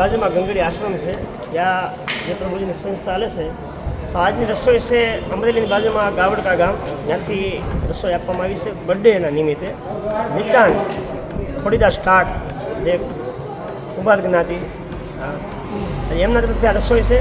બાજુમાં ગંગડી આશ્રમ છે ત્યાં જે પ્રભુજીની સંસ્થા હાલે છે. તો આજની રસોઈ છે અમરેલીની બાજુમાં ગાવડકા ગામ ત્યાંથી રસોઈ આપવામાં આવી છે બર્થડેના નિમિત્તે. નિટાન ખોડીદાસ ટાટ જે કુમાર જ્ઞાતિ. એમના તરફથી આ રસોઈ છે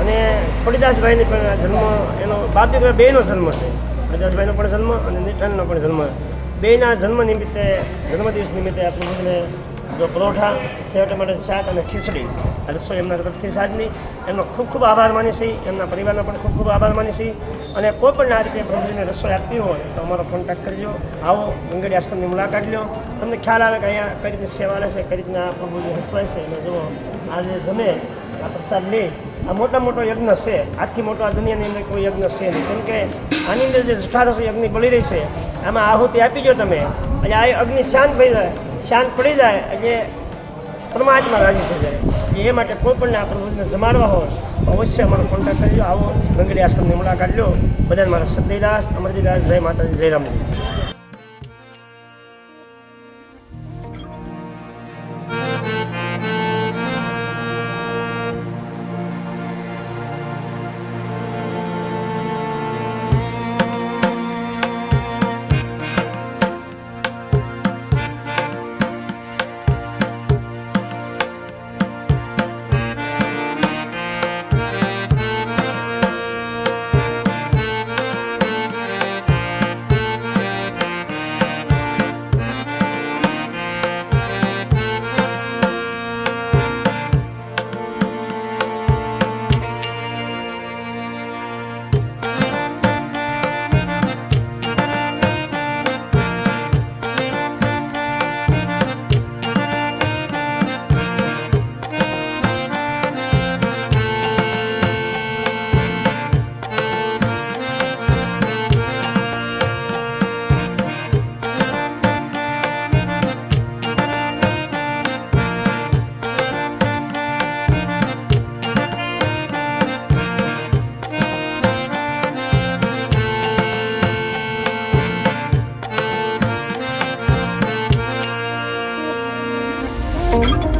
અને ખોડીદાસભાઈની પણ જન્મ, એનો બાપ દીકરા બેનો જન્મ છે. ખોડીદાસભાઈનો પણ જન્મ અને નિટાનનો પણ જન્મ. બેના જન્મ નિમિત્તે, જન્મદિવસ નિમિત્તે આ પ્રભુજીને જો પરોઠા સેવ ટમાટર શાક અને ખીચડી. રસોઈ એમના તરફથી સાજની? એમનો ખૂબ ખૂબ આભાર માની છીએ એમના પરિવારનો પણ ખૂબ ખૂબ આભાર માની છીએ અને કોઈ પણ આ રીતે પ્રભુજીને રસોઈ આપવી હોય, તો અમારો કોન્ટેક્ટ કરજો. આવો ગંગડી આશ્રમની મુલાકાત લો તમને ખ્યાલ આવે કે અહીંયા કઈ રીતની સેવા છે, કઈ રીતના પ્રભુજી હસવાય છે, અને જુઓ, આજે જમે, આ પ્રસાદ લે. આ મોટા મોટો યજ્ઞ છે. આજથી મોટો આ દુનિયાની અંદર કોઈ યજ્ઞ છે નહીં. કેમ કે આની અંદર જે જઠારસો યજ્ઞ બળી રહી છે, આમાં આહુતિ આપી જો તમે. એટલે આ અગ્નિ શાંત થઈ જાય, શાંત પડી જાય, એટલે પરમાત્મા રાજી થઈ જાય. એ માટે કોઈ પણ આ પ્રભુને જમાડવા હોય અવશ્ય અમારો કોન્ટેક્ટ કરજો. આવો ગંગડી આશ્રમની મુલાકાત લો. બધાને મારા સદૈદાસ અમરજીદાસ જય માતાજી, જય રામજી.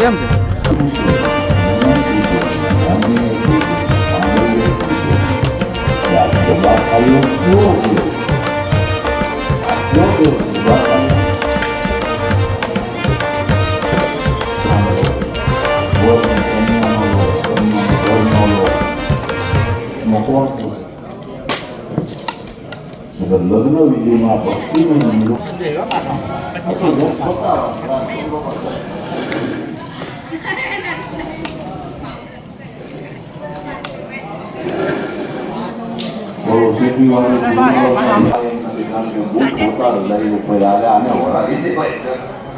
કેમ છે લગ્ન વિધિમાં ભક્તિમય નિરૂ બોલો ખેતીવાડી